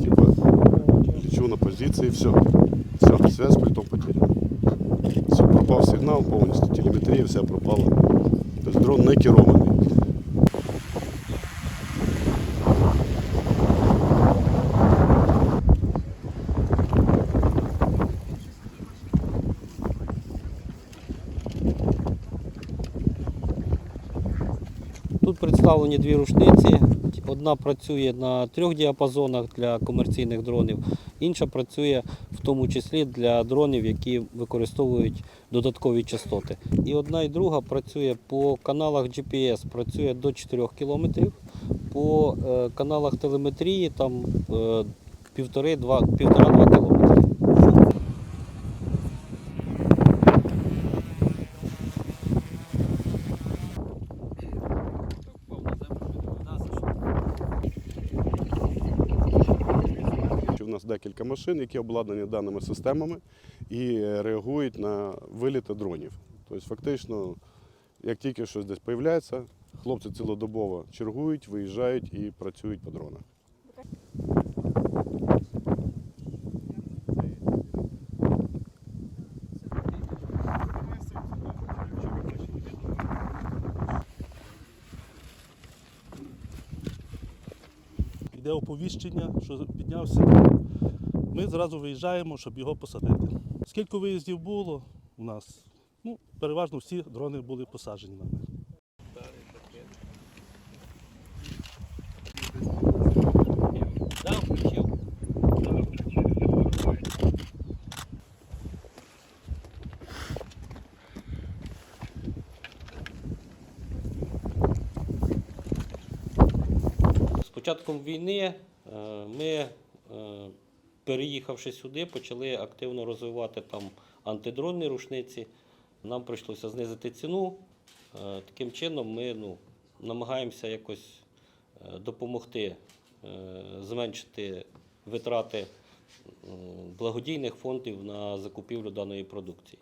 Типа, лечу на позиции, все. Все, связь с пультом потеряна. Все, пропав сигнал повністю, телеметрія вся пропала. Тобто дрон не керований. Тут представлені дві рушниці. Одна працює на трьох діапазонах для комерційних дронів, інша працює в тому числі для дронів, які використовують додаткові частоти. І одна і друга працює по каналах GPS, працює до 4 кілометрів, по е, каналах телеметрії там е, півтори-два нас декілька машин, які обладнані даними системами і е, реагують на виліти дронів. Тобто, фактично, як тільки щось десь з'являється, хлопці цілодобово чергують, виїжджають і працюють по дронах. Йде оповіщення, що піднявся. Ми зразу виїжджаємо, щоб його посадити. Скільки виїздів було у нас? Ну, переважно всі дрони були посаджені нами. З початком війни е, ми, е, переїхавши сюди, почали активно розвивати там антидронні рушниці. Нам прийшлося знизити ціну. Е, Таким чином ми ну, намагаємося якось е, допомогти е, зменшити витрати благодійних фондів на закупівлю даної продукції.